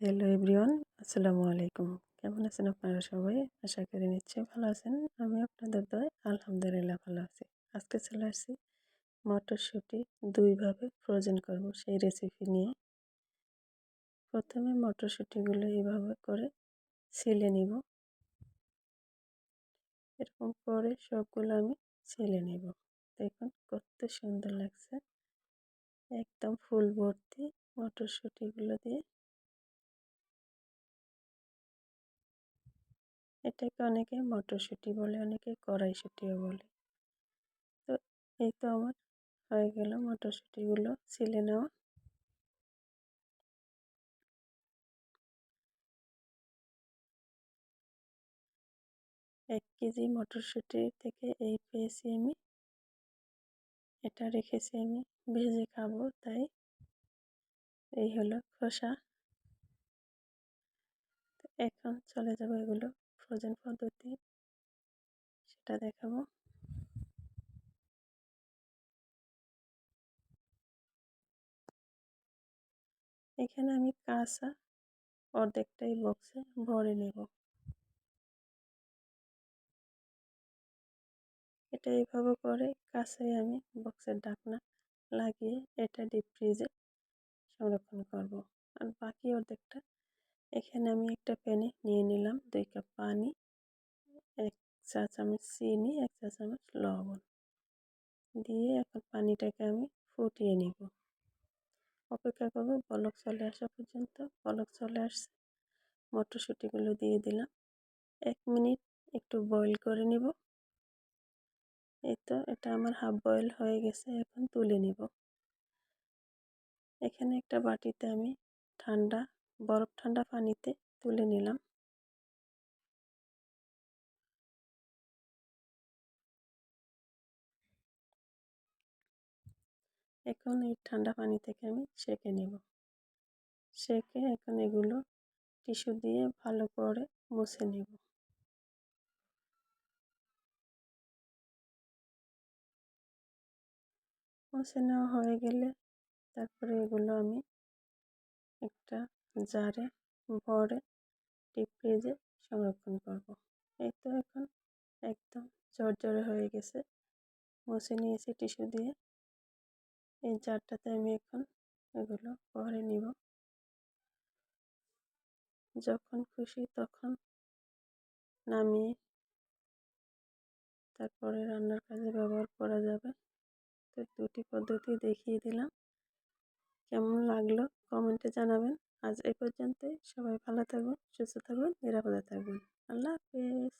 Hello everyone আসসালামু আলাইকুম কেমন আছেন আপনারা সবাই? আশা করি নিশ্চয়ই ভালো আছেন। আমি আপনাদের দয় আলহামদুলিল্লাহ ভালো আছি। আজকে চলে আসছি মটরশুঁটি দুইভাবে ফ্রোজেন করব সেই রেসিপি নিয়ে। প্রথমে মটরশুঁটিগুলো এইভাবে করে ছিলে নিব। এরকম করে সবগুলো আমি ছিলে নিব। দেখুন কত সুন্দর লাগছে। একদম ফুল ভর্তি মটরশুঁটিগুলো দিয়ে। এটাকে অনেকে মটরশুঁটি বলে, অনেকে কড়াইশুঁটিও বলে। তো এই তো আমার হয়ে গেল মটরশুঁটিগুলো ছিলে নেওয়া। এক কেজি মটরশুঁটি থেকে এই পেয়েছি আমি। এটা রেখেছি আমি, ভেজে খাব, তাই এই হলো খোসা। এখন চলে যাব এগুলো ফ্রোজেন পদ্ধতি সেটা দেখাবো। এখানে আমি কাঁচা অর্ধেকটাই বক্সে ভরে নেব। এটা এইভাবে করে কাঁচাই আমি বক্সের ঢাকনা লাগিয়ে এটা ডিপ ফ্রিজে সংরক্ষণ করব। আর বাকি অর্ধেকটা এখানে আমি একটা প্যানে নিয়ে নিলাম, দুই কাপ চা চামচ চিনি এক চা চামচ লবণ দিয়ে এখন পানিটাকে আমি ফুটিয়ে নিব। অপেক্ষা করব বলক চলে আসা পর্যন্ত। বলক চলে আসছে। মটরশুঁটিগুলো দিয়ে দিলাম। এক মিনিট একটু বয়েল করে নিব। এই তো এটা আমার হাফ বয়েল হয়ে গেছে, এখন তুলে নিব। এখানে একটা বাটিতে আমি ঠান্ডা, বরফ ঠান্ডা পানিতে তুলে নিলাম। এখন এই ঠান্ডা পানি থেকে আমি সেঁকে নেব। সেঁকে এখন এগুলো টিস্যু দিয়ে ভালো করে মুছে নেব। মুছে নেওয়া হয়ে গেলে তারপরে এগুলো আমি একটা জারে ভরে ডিপ ফ্রিজে সংরক্ষণ করব। এই তো এখন একদম ঝরঝরে হয়ে গেছে। মুছে নিয়েছি টিস্যু দিয়ে। এই জারটাতে আমি এখন এগুলো ভরে নিব। যখন খুশি তখন নামিয়ে তারপরে রান্নার কাজে ব্যবহার করা যাবে। তো দুটি পদ্ধতি দেখিয়ে দিলাম। কেমন লাগল কমেন্টে জানাবেন। আজ এ পর্যন্তই। সবাই ভালো থাকবেন সুস্থ থাকবেন নিরাপদে থাকবেন আল্লাহ হাফেজ।